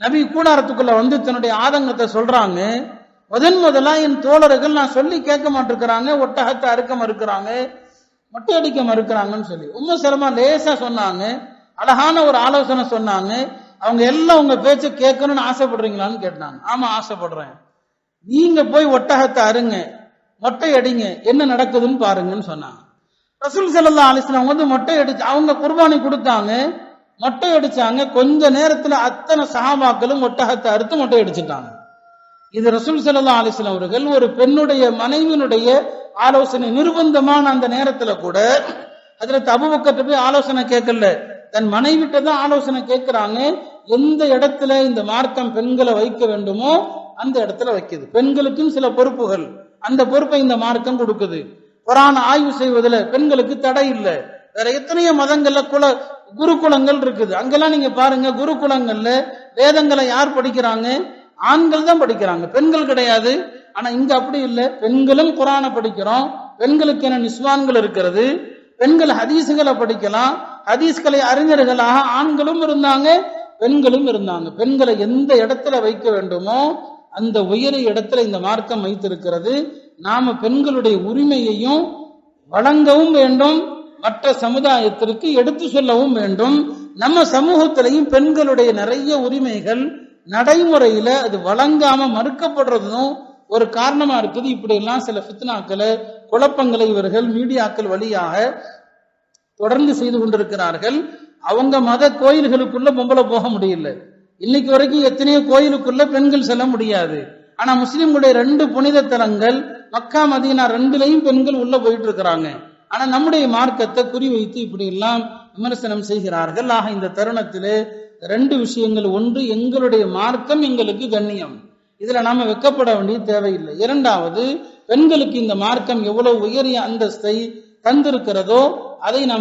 நபி கூடாரத்துக்குள்ள வந்து தன்னுடைய ஆதங்கத்தை சொல்றாங்க. முதன் முதலா என் தோழர்கள் நான் சொல்லி கேட்க மாட்டிருக்கிறாங்க ஒட்டகத்தை அறுக்க மறுக்கிறாங்க மொட்டை அடிக்க மறுக்கிறாங்கன்னு சொல்லி. உம்ம சிரமா லேசா சொன்னாங்க அழகான ஒரு ஆலோசனை சொன்னாங்க. அவங்க எல்லாம் உங்க பேச்ச கேட்கணும்னு ஆசைப்படுறீங்களான்னு கேட்டாங்க. ஆமா ஆசைப்படுறேன். நீங்க போய் ஒட்டகத்தை அருங்க மொட்டை அடிங்க என்ன நடக்குதுன்னு பாருங்கன்னு சொன்னாங்க. ரசூல் செல்லா அலிஸ்லாம் வந்து மொட்டை அடிச்சு அவங்க குர்பானி கொடுத்தாங்க. மொட்டை அடிச்சாங்க. கொஞ்ச நேரத்துல அத்தனை சகாபாக்களும் ஒட்டகத்தை அறுத்து மொட்டை அடிச்சுட்டாங்க. இது ரசூல் சல்லா அலைஹி அவர்கள் ஒரு பெண்ணுடைய மனைவியினுடைய ஆலோசனை நிர்பந்தமான அந்த நேரத்துல கூட அதுல அபூபக்கர்ட்ட போய் ஆலோசனை கேட்கல. தன் மனைவிட்ட தான் ஆலோசனை கேட்கிறாங்க. எந்த இடத்துல இந்த மார்க்கம் பெண்களை வைக்க வேண்டுமோ அந்த இடத்துல வைக்குது. பெண்களுக்கும் சில பொறுப்புகள். அந்த பொறுப்பை இந்த மார்க்கம் கொடுக்குது. குரான் ஆய்வு செய்வதில் பெண்களுக்கு தடை இல்லை. வேற எத்தனையோ மதங்கள்ல குல குருகுலங்கள் இருக்குது. அங்கெல்லாம் நீங்க பாருங்க குருகுலங்கள்ல வேதங்களை யார் படிக்கிறாங்க? ஆண்கள் தான் படிக்கிறாங்க. பெண்கள் கிடையாது. ஆனா இங்க அப்படி இல்லை. பெண்களும் குரானை படிக்கிறோம். பெண்களுக்கு என்ன நிஸ்வான்கள் இருக்கிறது? பெண்கள் ஹதீஸுகளை படிக்கலாம். ஹதீஸ்களை அறிஞர்களாக ஆண்களும் இருந்தாங்க பெண்களும் இருந்தாங்க. பெண்களை எந்த இடத்துல வைக்க வேண்டுமோ அந்த உயரிய இடத்துல இந்த மார்க்கம் வைத்திருக்கிறது. நாம பெண்களுடைய உரிமையையும் வழங்கவும் வேண்டும். மற்ற சமுதாயத்திற்கு எடுத்து சொல்லவும் வேண்டும். நம்ம சமூகத்திலையும் பெண்களுடைய நிறைய உரிமைகள் நடைமுறையில அது வழங்காம மறுக்கப்படுறதும் ஒரு காரணமா இருக்குது. இப்படி எல்லாம் சில ஃபித்னாக்களை குழப்பங்களை இவர்கள் மீடியாக்கள் வழியாக தொடர்ந்து செய்து கொண்டிருக்கிறார்கள். அவங்க மத கோயில்களுக்குள்ள பொம்பளை போக முடியல. இன்னைக்கு வரைக்கும் எத்தனையோ கோயிலுக்குள்ள பெண்கள் செல்ல முடியாது. ஆனா முஸ்லிம்களுடைய ரெண்டு புனித தலங்கள் மக்கா மதீனா ரெண்டுலையும் பெண்கள் உள்ள போயிட்டு இருக்கிறாங்க. ஆனா நம்முடைய மார்க்கத்தை குறிவைத்து இப்படி எல்லாம் விமர்சனம் செய்கிறார்கள். ஆக இந்த தருணத்திலே ரெண்டு விஷயங்கள். ஒன்று எங்களுடைய மார்க்கம் எங்களுக்கு கண்ணியம். இதுல நாம வெக்கப்பட வேண்டிய தேவையில்லை. இரண்டாவது பெண்களுக்கு இந்த மார்க்கம் எவ்வளவு உயரிய அந்தஸ்தை தந்திருக்கிறதோ அதை நாம்